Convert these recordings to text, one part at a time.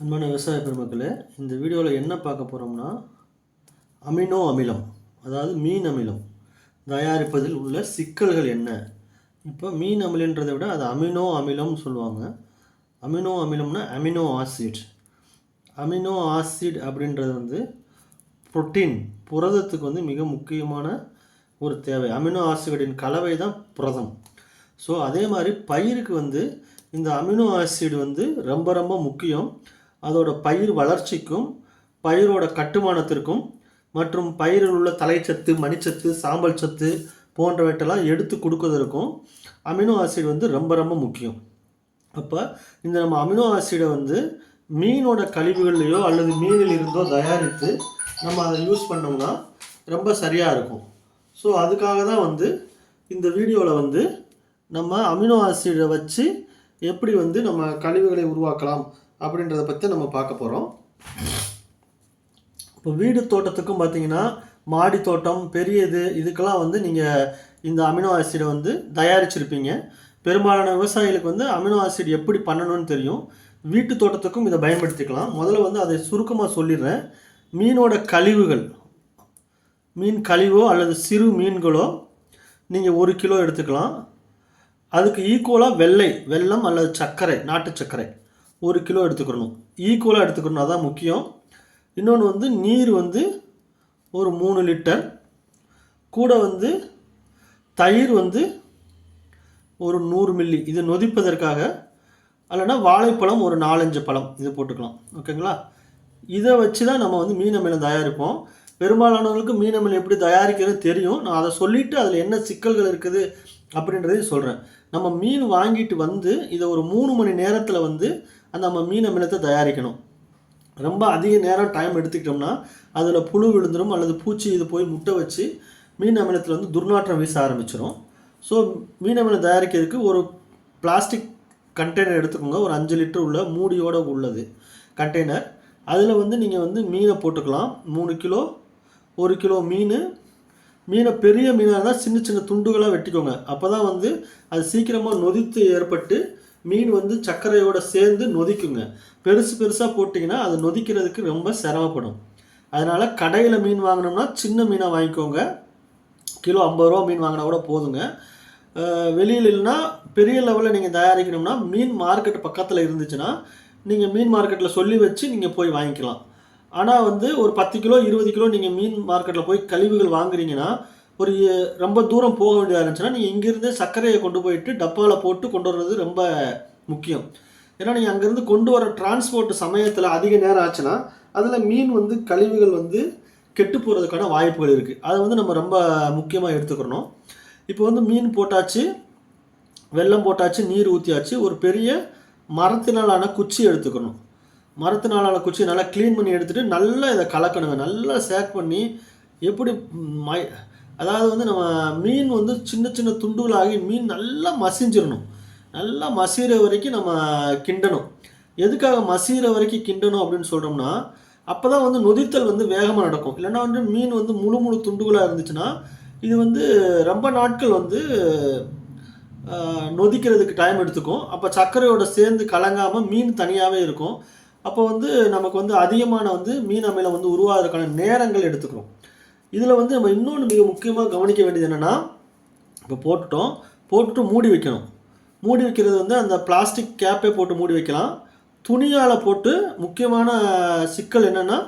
அன்பான விவசாய பெருமக்களே இந்த வீடியோவில் என்ன பார்க்க போகிறோம்னா அமினோ அமிலம் அதாவது மீன் அமிலம் தயாரிப்பதில் உள்ள சிக்கல்கள் என்ன? இப்போ மீன் அமிலன்றதை விட அது அமினோ அமிலம்னு சொல்லுவாங்க. அமினோ அமிலம்னா அமினோ ஆசிட். அமினோ ஆசிட் அப்படின்றது வந்து புரோட்டீன் புரதத்துக்கு வந்து மிக முக்கியமான ஒரு தேவை. அமினோ ஆசிடின் கலவை தான் புரதம். ஸோ அதே மாதிரி பயிருக்கு வந்து இந்த அமினோ ஆசிட் வந்து ரொம்ப ரொம்ப முக்கியம். அதோட பயிர் வளர்ச்சிக்கும் பயிரோட கட்டுமானத்திற்கும் மற்றும் பயிரில் உள்ள தலைச்சத்து மணிச்சத்து சாம்பல் சத்து போன்றவற்றெல்லாம் எடுத்து கொடுக்கறதற்கும் அமினோ ஆசிட் வந்து ரொம்ப ரொம்ப முக்கியம். அப்போ இந்த நம்ம அமினோ ஆசிடை வந்து மீனோட கழிவுகள்லையோ அல்லது மீனில் இருந்தோ தயாரித்து நம்ம அதை யூஸ் பண்ணோம்னா ரொம்ப சரியாக இருக்கும். ஸோ அதுக்காக தான் வந்து இந்த வீடியோவில் வந்து நம்ம அமினோ ஆசிடை வச்சு எப்படி வந்து நம்ம கழிவுகளை உருவாக்கலாம் அப்படின்றத பற்றி நம்ம பார்க்க போகிறோம் இப்போ வீடு தோட்டத்துக்கும் பார்த்தீங்கன்னா மாடி தோட்டம் பெரியது இதுக்கெல்லாம் வந்து நீங்கள் இந்த அமினோ ஆசிடை வந்து தயாரிச்சிருப்பீங்க. பெரும்பாலான விவசாயிகளுக்கு வந்து அமினோ ஆசிட் எப்படி பண்ணணும்னு தெரியும். வீட்டு தோட்டத்துக்கும் இதை பயன்படுத்திக்கலாம். முதல்ல வந்து அதை சுருக்கமாக சொல்லிடுறேன். மீனோட கழிவுகள் மீன் கழிவோ அல்லது சிறு மீன்களோ நீங்கள் ஒரு கிலோ எடுத்துக்கலாம். அதுக்கு ஈக்குவலாக வெள்ளை வெல்லம் அல்லது சர்க்கரை நாட்டு சர்க்கரை. ஒரு கிலோ எடுத்துக்கிறணும் ஈக்குவலாக எடுத்துக்கணும் அதான் முக்கியம். இன்னொன்று வந்து நீர் வந்து ஒரு மூணு லிட்டர். கூட வந்து தயிர் வந்து ஒரு நூறு மில்லி இது நொதிப்பதற்காக அல்லனா வாழைப்பழம் ஒரு நாலஞ்சு பழம். இது போட்டுக்கலாம். ஓகேங்களா இதை வச்சு தான் நம்ம வந்து மீன் அமிலம் தயாரிப்போம். பெரும்பாலானவங்களுக்கு மீன் அமிலம் எப்படி தயாரிக்கிறது தெரியும். நான் அதை சொல்லிவிட்டு அதில் என்ன சிக்கல்கள் இருக்குது அப்படின்றதையும் சொல்கிறேன் நம்ம மீன் வாங்கிட்டு வந்து இதை ஒரு மூணு மணி நேரத்தில் வந்து அந்த நம்ம மீன் அமிலத்தை தயாரிக்கணும். ரொம்ப அதிக நேரம் டைம் எடுத்துக்கிட்டோம்னா அதில் புழு விழுந்துடும் அல்லது பூச்சி இது போய் முட்டை வச்சு மீன் அமிலத்தில் வந்து துர்நாற்றம் வீச ஆரம்பிச்சிடும் ஸோ மீன் அமிலம் தயாரிக்கிறதுக்கு ஒரு பிளாஸ்டிக் கண்டெய்னர் எடுத்துக்கோங்க. ஒரு அஞ்சு லிட்டர் உள்ள மூடியோடு உள்ளது கண்டெய்னர் அதில் வந்து நீங்கள் வந்து மீனை போட்டுக்கலாம். மூணு கிலோ ஒரு கிலோ மீன் மீனை பெரிய மீனாக இருந்தால் சின்ன சின்ன துண்டுகளாக வெட்டிக்கோங்க. அப்போ தான் வந்து அது சீக்கிரமாக நொதித்து ஏற்பட்டு மீன் வந்து சர்க்கரையோடு சேர்ந்து நொதிக்குங்க. பெருசு பெருசாக போட்டிங்கன்னா அது நொதிக்கிறதுக்கு ரொம்ப சிரமப்படும். அதனால் கடையில் மீன் வாங்கினோம்னா சின்ன மீனாக வாங்கிக்கோங்க. கிலோ ஐம்பது ரூபா மீன் வாங்கினா கூட போதுங்க. வெளியில் இல்லைன்னா பெரிய லெவலில் நீங்கள் தயாரிக்கணும்னா மீன் மார்க்கெட் பக்கத்தில் இருந்துச்சுன்னா நீங்கள் மீன் மார்க்கெட்டில் சொல்லி வச்சு நீங்கள் போய் வாங்கிக்கலாம். ஆனால் வந்து ஒரு பத்து கிலோ இருபது கிலோ நீங்கள் மீன் மார்க்கெட்டில் போய் கழிவுகள் வாங்குறீங்கன்னா ஒரு ரொம்ப தூரம் போக வேண்டியதாக இருந்துச்சுன்னா நீங்கள் இங்கேருந்தே சர்க்கரையை கொண்டு போயிட்டு டப்பாவில் போட்டு கொண்டு வர்றது ரொம்ப முக்கியம். ஏன்னா நீங்கள் அங்கேருந்து கொண்டு வர டிரான்ஸ்போர்ட் சமயத்தில் அதிக நேரம் ஆச்சுன்னா அதில் மீன் வந்து கழிவுகள் வந்து கெட்டு போகிறதுக்கான வாய்ப்புகள் இருக்குது அதை வந்து நம்ம ரொம்ப முக்கியமாக எடுத்துக்கிறணும் இப்போ வந்து மீன் போட்டாச்சு வெள்ளம் போட்டாச்சு நீர் ஊற்றியாச்சு ஒரு பெரிய மரத்தினாலான குச்சி எடுத்துக்கணும். மரத்தினாலான குச்சி நல்லா க்ளீன் பண்ணி எடுத்துட்டு நல்லா இதை கலக்கணுங்க. நல்லா சேக் பண்ணி எப்படி மை அதாவது வந்து நம்ம மீன் வந்து சின்ன சின்ன துண்டுகளாகி மீன் நல்லா மசிஞ்சிடணும் நல்லா மசிகிற வரைக்கும் நம்ம கிண்டணும். எதுக்காக மசிகிற வரைக்கும் கிண்டணும் அப்படின்னு சொல்கிறோம்னா அப்போ தான் வந்து நொதித்தல் வந்து வேகமாக நடக்கும். இல்லைன்னா வந்து மீன் வந்து முழு முழு துண்டுகளாக இருந்துச்சுன்னா இது வந்து ரொம்ப நாட்கள் வந்து நொதிக்கிறதுக்கு டைம் எடுத்துக்கும். அப்போ சர்க்கரையோட சேர்ந்து கலங்காமல் மீன் தனியாகவே இருக்கும். அப்போ வந்து நமக்கு வந்து அதிகமான வந்து மீன் அமிலம் வந்து உருவாகிறதுக்கான நேரங்கள் எடுத்துக்கிறோம். இதில் வந்து நம்ம இன்னொன்று மிக முக்கியமாக கவனிக்க வேண்டியது என்னென்னா இப்போ போட்டுட்டோம். போட்டுட்டு மூடி வைக்கணும். மூடி வைக்கிறது வந்து அந்த பிளாஸ்டிக் கேப்பே போட்டு மூடி வைக்கலாம். துணியால் போட்டு முக்கியமான சிக்கல் என்னென்னா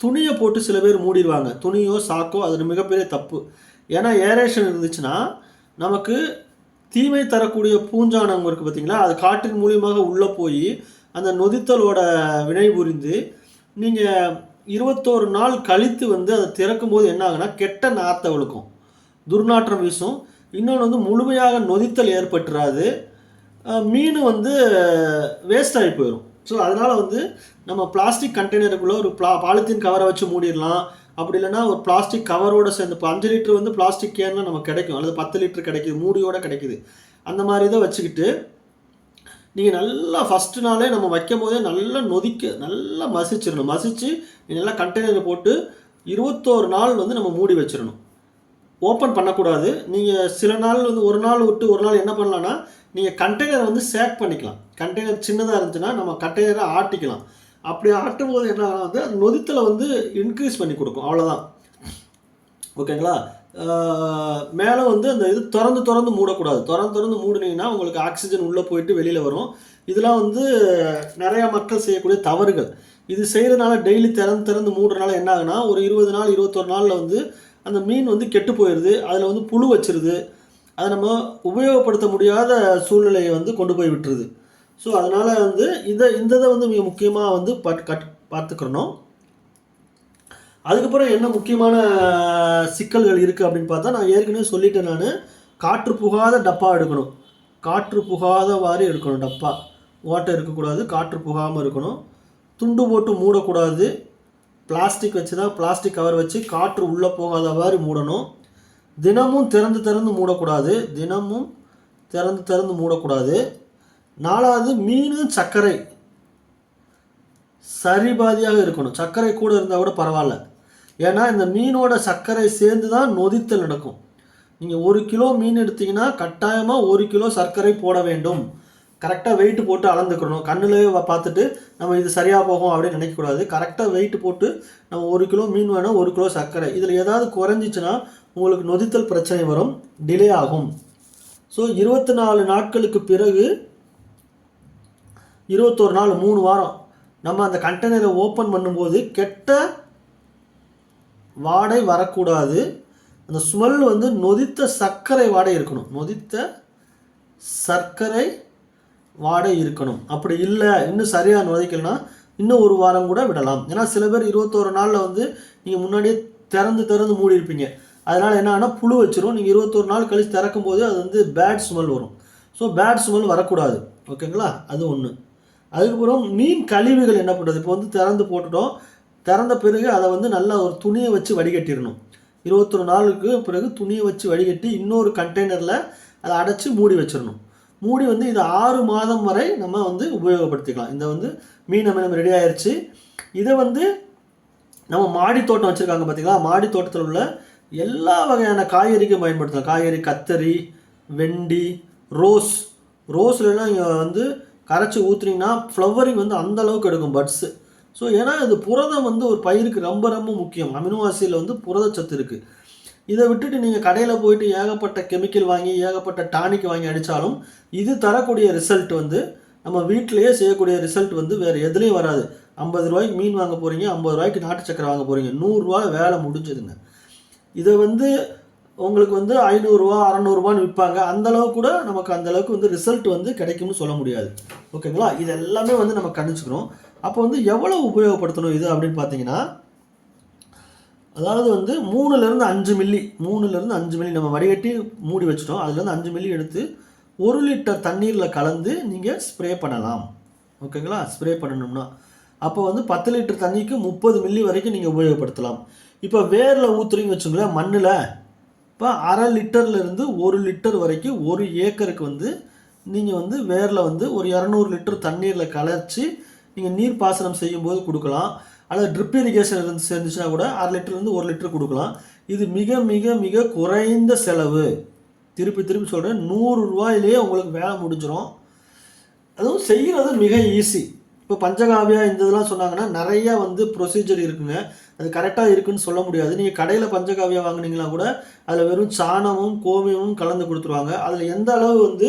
துணியை போட்டு சில பேர் மூடிடுவாங்க. துணியோ சாக்கோ அது மிகப்பெரிய தப்பு. ஏன்னா ஏரேஷன் இருந்துச்சுன்னா நமக்கு தீமை தரக்கூடிய பூஞ்சானம் இருக்குது பார்த்தீங்களா அது காற்றின் மூலியமாக உள்ளே போய் அந்த நொதித்தலோட வினை புரிந்து நீங்கள் இருபத்தோரு நாள் கழித்து வந்து அதை திறக்கும் போது என்ன ஆகுனா கெட்ட நாத்தை விழுக்கும் துர்நாற்றம் வீசும். இன்னொன்று வந்து முழுமையாக நொதித்தல் ஏற்பட்டுறாது. மீன் வந்து வேஸ்ட் ஆகி போயிடும் ஸோ அதனால் வந்து நம்ம பிளாஸ்டிக் கண்டெய்னருக்குள்ளே ஒரு பிளா பாலித்தீன் கவரை வச்சு மூடிடலாம். அப்படி இல்லைன்னா ஒரு பிளாஸ்டிக் கவரோட சேர்ந்து இப்போ அஞ்சு லிட்டர் வந்து பிளாஸ்டிக் கேன்லாம் நமக்கு கிடைக்கும். அல்லது பத்து லிட்டர் கிடைக்குது மூடியோட கிடைக்குது. அந்த மாதிரி இதை வச்சுக்கிட்டு நீங்கள் நல்லா ஃபஸ்ட்டு நாளே நம்ம வைக்கும் போதே நல்லா நொதிக்க நல்லா மசிச்சிடணும். மசிச்சு நல்லா கண்டெய்னரில் போட்டு இருபத்தோரு நாள் வந்து நம்ம மூடி வச்சிடணும். ஓப்பன் பண்ணக்கூடாது. நீங்கள் சில நாள் வந்து ஒரு நாள் விட்டு ஒரு நாள் என்ன பண்ணலான்னா நீங்கள் கண்டெய்னர் வந்து சேக் பண்ணிக்கலாம். கண்டெய்னர் சின்னதாக இருந்துச்சுன்னா நம்ம கண்டெய்னரை ஆட்டிக்கலாம். அப்படி ஆட்டும் போது என்ன வந்து அது நொதித்தலை வந்து இன்க்ரீஸ் பண்ணி கொடுக்கும். அவ்வளோதான் ஓகேங்களா மேலே வந்து அந்த இது திறந்து திறந்து மூடக்கூடாது. திறந்து திறந்து மூடினீங்கன்னா உங்களுக்கு ஆக்சிஜன் உள்ளே போயிட்டு வெளியில் வரும். இதெல்லாம் வந்து நிறையா மக்கள் செய்யக்கூடிய தவறுகள். இது செய்கிறதுனால டெய்லி திறந்து திறந்து மூடுறதுனால என்ன ஆகுனா ஒரு இருபது நாள் இருபத்தொரு நாளில் வந்து அந்த மீன் வந்து கெட்டு போயிடுது. அதில் வந்து புழு வச்சிருது. அதை நம்ம உபயோகப்படுத்த முடியாத சூழ்நிலையை வந்து கொண்டு போய் விட்டுருது. ஸோ அதனால் வந்து இதை இந்த இதை வந்து மிக முக்கியமாக வந்து பட் கட் பார்த்துக்கிறணும். அதுக்கப்புறம் என்ன முக்கியமான சிக்கல்கள் இருக்குது அப்படின்னு பார்த்தா நான் ஏற்கனவே சொல்லிட்டேன் நான். காற்று புகாத டப்பா எடுக்கணும். காற்று புகாதவாறு எடுக்கணும். டப்பா. ஓட்டை இருக்கக்கூடாது காற்று புகாமல் இருக்கணும். துண்டு போட்டு மூடக்கூடாது. பிளாஸ்டிக் வச்சு தான் பிளாஸ்டிக் கவர் வச்சு காற்று உள்ளே போகாதவாறு மூடணும். தினமும் திறந்து திறந்து மூடக்கூடாது. தினமும் திறந்து திறந்து மூடக்கூடாது. நாலாவது மீன் சர்க்கரை. சரிபாதியாக இருக்கணும். சர்க்கரை கூட இருந்தால் கூட பரவாயில்ல. ஏன்னா இந்த மீனோட சர்க்கரை சேர்ந்து தான் நொதித்தல் நடக்கும். நீங்கள் ஒரு கிலோ மீன் எடுத்தீங்கன்னா கட்டாயமாக ஒரு கிலோ சர்க்கரை போட வேண்டும். கரெக்டாக வெயிட் போட்டு அளந்துக்கணும். கண்ணுலேயே பார்த்துட்டு நம்ம இது சரியாக போகும் அப்படின்னு நினைக்கக்கூடாது கரெக்டாக வெயிட் போட்டு நம்ம ஒரு கிலோ மீன் வேணும் ஒரு கிலோ சர்க்கரை. இதில் ஏதாவது குறைஞ்சிச்சுன்னா உங்களுக்கு நொதித்தல் பிரச்சனை வரும். டிலே ஆகும். ஸோ இருபத்தி நாலு நாட்களுக்கு பிறகு இருபத்தோரு நாள் மூணு வாரம் நம்ம அந்த கண்டெய்னரை ஓப்பன் பண்ணும்போது கெட்ட வாடை வரக்கூடாது. அந்த ஸ்மெல் வந்து நொதித்த சர்க்கரை வாடை இருக்கணும். நொதித்த சர்க்கரை வாடை இருக்கணும். அப்படி இல்லை இன்னும் சரியாக நுழைக்கலைன்னா இன்னும் ஒரு வாரம் கூட விடலாம். ஏன்னா சில பேர் இருபத்தோரு நாளில் வந்து நீங்கள் முன்னாடியே திறந்து திறந்து மூடி இருப்பீங்க. அதனால் என்ன புழு வச்சிரும். நீங்கள் இருபத்தோரு நாள் கழித்து திறக்கும் போது அது வந்து பேட் ஸ்மெல் வரும். ஸோ பேட் ஸ்மெல் வரக்கூடாது. ஓகேங்களா அது ஒன்று அதுக்கப்புறம் மீன் கழிவுகள் என்ன பண்ணுறது இப்போ வந்து திறந்து போட்டுட்டோம். திறந்த பிறகு அதை வந்து நல்லா ஒரு துணியை வச்சு வடிகட்டிடணும். இருபத்தொரு நாளுக்கு பிறகு துணியை வச்சு வடிகட்டி இன்னொரு கண்டெய்னரில் அதை அடைச்சி மூடி வச்சிடணும். மூடி வந்து இது ஆறு மாதம் வரை நம்ம வந்து உபயோகப்படுத்திக்கலாம். இந்த வந்து மீன் அமிலம் ரெடி ஆயிடுச்சு இதை வந்து நம்ம மாடி தோட்டம் வச்சுருக்காங்க பார்த்தீங்களா மாடி தோட்டத்தில் உள்ள எல்லா வகையான காய்கறிக்கும் பயன்படுத்தலாம். காய்கறி கத்தரி வெண்டி ரோஸ். ரோஸ்லலாம் இங்கே வந்து கரைச்சி ஊற்றுனீங்கன்னா ஃப்ளவரிங் வந்து அந்தளவுக்கு எடுக்கும் பட்ஸு ஸோ ஏன்னா இது புரதம் வந்து ஒரு பயிருக்கு ரொம்ப ரொம்ப முக்கியம். அமினோ ஆசியில் வந்து புரதச்சத்து இருக்குது இதை விட்டுட்டு நீங்கள் கடையில் போயிட்டு ஏகப்பட்ட கெமிக்கல் வாங்கி ஏகப்பட்ட டானிக் வாங்கி அடித்தாலும் இது தரக்கூடிய ரிசல்ட் வந்து நம்ம வீட்டிலேயே செய்யக்கூடிய ரிசல்ட் வந்து வேறு எதுலேயும் வராது. ஐம்பது ரூபாய்க்கு மீன் வாங்க போகிறீங்க ஐம்பது ரூபாய்க்கு நாட்டு சக்கரை வாங்க போகிறீங்க நூறுரூவா வேலை முடிஞ்சதுங்க இதை வந்து உங்களுக்கு வந்து ஐநூறுரூவா அறநூறுபான்னு விற்பாங்க அந்த கூட நமக்கு அந்தளவுக்கு வந்து ரிசல்ட் வந்து கிடைக்கும்னு சொல்ல முடியாது. ஓகேங்களா? இது எல்லாமே வந்து நம்ம கணிச்சுக்கிறோம். அப்போ வந்து எவ்வளோ உபயோகப்படுத்தணும் இது அப்படின்னு பார்த்தீங்கன்னா அதாவது வந்து மூணுலேருந்து அஞ்சு மில்லி மூணுலேருந்து அஞ்சு மில்லி நம்ம வடிகட்டி மூடி வச்சிட்டோம். அதுலேருந்து அஞ்சு மில்லி எடுத்து ஒரு லிட்டர் தண்ணீரில் கலந்து நீங்கள் ஸ்ப்ரே பண்ணலாம். ஓகேங்களா ஸ்ப்ரே பண்ணணும்னா. அப்போ வந்து பத்து லிட்டர் தண்ணிக்கு முப்பது மில்லி வரைக்கும் நீங்கள் உபயோகப்படுத்தலாம். இப்போ வேரில் ஊற்றுறீங்க வச்சுங்களேன் மண்ணில். இப்போ அரை லிட்டர்லேருந்து ஒரு லிட்டர் வரைக்கும் ஒரு ஏக்கருக்கு வந்து நீங்கள் வந்து வேரில் வந்து ஒரு இரநூறு லிட்டர் தண்ணீரில் கலர்ச்சி நீங்கள் நீர் பாசனம் செய்யும்போது கொடுக்கலாம். அல்லது ட்ரிப் இரிகேஷன் இருந்து சேர்ந்துச்சுன்னா கூட அரை லிட்டர்லேருந்து ஒரு லிட்டர் கொடுக்கலாம். இது மிக மிக மிக குறைந்த செலவு. திருப்பி திருப்பி சொல்கிறேன் நூறு ரூபாயிலேயே உங்களுக்கு வேலை முடிஞ்சிடும் அதுவும் செய்கிறது மிக ஈஸி இப்போ பஞ்சகாவியா இந்த இதெல்லாம் சொன்னாங்கன்னா நிறையா வந்து ப்ரொசீஜர் இருக்குங்க. அது கரெக்டாக இருக்குன்னு சொல்ல முடியாது. நீங்கள் கடையில் பஞ்சகாவியா வாங்கினீங்கன்னா கூட அதில் வெறும் சாணமும் கோமியமும் கலந்து கொடுத்துருவாங்க. அதில் எந்த அளவு வந்து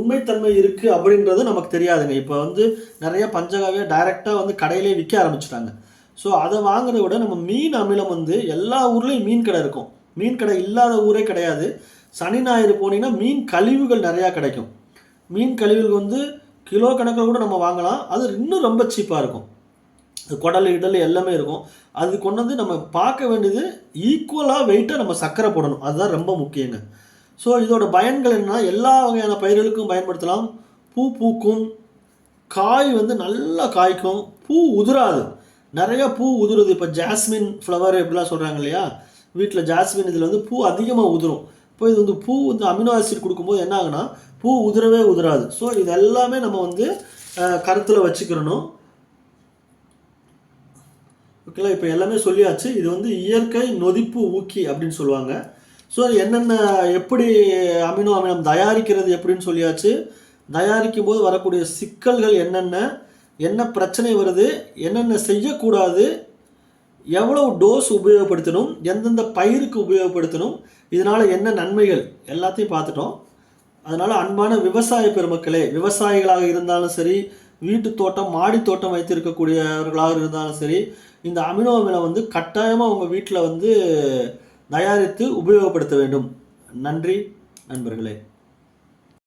உண்மைத்தன்மை இருக்குது அப்படின்றது நமக்கு தெரியாதுங்க. இப்போ வந்து நிறைய பஞ்சகாவியா டைரெக்டாக வந்து கடையிலே விற்க ஆரம்பிச்சிட்டாங்க. ஸோ அதை வாங்குறத விட நம்ம மீன் அமிலம் வந்து எல்லா ஊர்லேயும் மீன் கடை இருக்கும். மீன் கடை இல்லாத ஊரே கிடையாது. சனி ஞாயிறு போனீங்கன்னா மீன் கழிவுகள் நிறையா கிடைக்கும். மீன் கழிவுகள் வந்து கிலோ கணக்கில் கூட நம்ம வாங்கலாம். அது இன்னும் ரொம்ப சீப்பாக இருக்கும். குடல் இடல் எல்லாமே இருக்கும். அது கொண்டு வந்து நம்ம பார்க்க வேண்டியது ஈக்குவலாக வெயிட்டாக நம்ம சர்க்கரை போடணும். அதுதான் ரொம்ப முக்கியங்க. ஸோ இதோட பயன்கள் என்னென்னா எல்லா வகையான பயிர்களுக்கும் பயன்படுத்தலாம். பூ பூக்கும். காய் வந்து நல்லா காய்க்கும். பூ உதிராது. நிறைய பூ உதிருது. இப்போ ஜாஸ்மின் ஃப்ளவர் இப்படிலாம் சொல்கிறாங்க இல்லையா? வீட்டில் ஜாஸ்மின் இதில் வந்து பூ அதிகமாக உதிரும். இப்போ இது வந்து பூ வந்து அமினோ ஆசிட் கொடுக்கும்போது என்ன ஆகுனா பூ உதிரவே உதிராது. ஸோ இது எல்லாமே நம்ம வந்து கருத்தில் வச்சுக்கிறணும். ஓகேங்களா இப்போ எல்லாமே சொல்லியாச்சு. இது வந்து இயற்கை நொதிப்பு ஊக்கி அப்படின்னு சொல்லுவாங்க. ஸோ என்னென்ன எப்படி அமினோ அமிலம் தயாரிக்கிறது எப்படின்னு சொல்லியாச்சு. தயாரிக்கும் போது வரக்கூடிய சிக்கல்கள் என்னென்ன என்ன பிரச்சனை வருது என்னென்ன செய்யக்கூடாது எவ்வளவு டோஸ் உபயோகப்படுத்தணும் எந்தெந்த பயிருக்கு உபயோகப்படுத்தணும் இதனால் என்ன நன்மைகள் எல்லாத்தையும் பார்த்துட்டோம். அதனால் அன்பான விவசாய பெருமக்களே விவசாயிகளாக இருந்தாலும் சரி வீட்டு தோட்டம் மாடி தோட்டம் வைத்திருக்கக்கூடியவர்களாக இருந்தாலும் சரி இந்த அமினோ அமிலம் வந்து கட்டாயமாக உங்கள் வீட்டில் வந்து தயாரித்து உபயோகப்படுத்த வேண்டும். நன்றி நண்பர்களே.